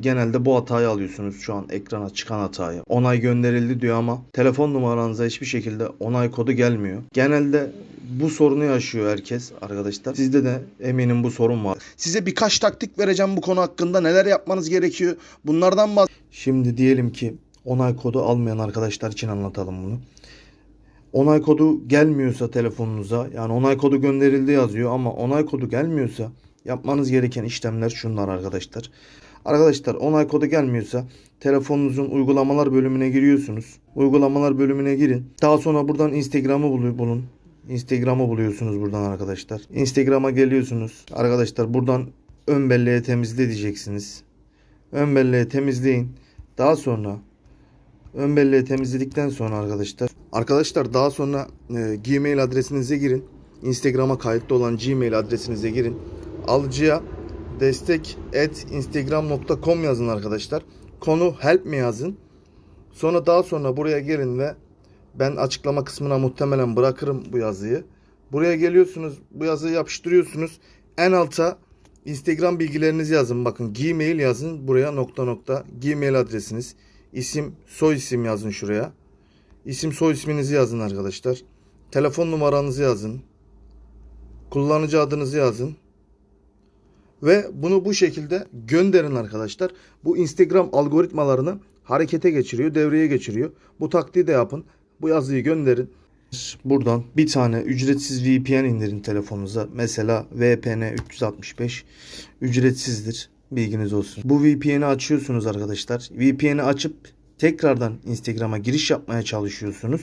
genelde bu hatayı alıyorsunuz şu an ekrana çıkan hatayı. Onay gönderildi diyor ama telefon numaranıza hiçbir şekilde onay kodu gelmiyor. Genelde bu sorunu yaşıyor herkes arkadaşlar. Sizde de eminim bu sorun var. Size birkaç taktik vereceğim bu konu hakkında. Neler yapmanız gerekiyor? Bunlardan bahs- Şimdi diyelim ki onay kodu almayan arkadaşlar için anlatalım bunu. Onay kodu gelmiyorsa telefonunuza yani onay kodu gönderildi yazıyor ama onay kodu gelmiyorsa yapmanız gereken işlemler şunlar arkadaşlar. Arkadaşlar onay kodu gelmiyorsa telefonunuzun uygulamalar bölümüne giriyorsunuz. Uygulamalar bölümüne girin. Daha sonra buradan Instagram'ı bulu- bulun. Instagram'ı buluyorsunuz buradan arkadaşlar. Instagram'a geliyorsunuz. Arkadaşlar buradan ön belleğe temizle diyeceksiniz. Ön belleğe temizleyin. Daha sonra ön belleği temizledikten sonra arkadaşlar arkadaşlar daha sonra e, Gmail adresinize girin. Instagram'a kayıtlı olan Gmail adresinize girin. Alıcıya destek at instagram.com yazın arkadaşlar. Konu help mi yazın. Sonra daha sonra buraya gelin ve ben açıklama kısmına muhtemelen bırakırım bu yazıyı. Buraya geliyorsunuz, bu yazıyı yapıştırıyorsunuz. En alta Instagram bilgilerinizi yazın. Bakın Gmail yazın buraya nokta nokta Gmail adresiniz. İsim, soy isim yazın şuraya. İsim, soy isminizi yazın arkadaşlar. Telefon numaranızı yazın. Kullanıcı adınızı yazın. Ve bunu bu şekilde gönderin arkadaşlar. Bu Instagram algoritmalarını harekete geçiriyor, devreye geçiriyor. Bu taktiği de yapın. Bu yazıyı gönderin. Buradan bir tane ücretsiz VPN indirin telefonunuza. Mesela VPN 365 ücretsizdir. Bilginiz olsun. Bu VPN'i açıyorsunuz arkadaşlar. VPN'i açıp tekrardan Instagram'a giriş yapmaya çalışıyorsunuz.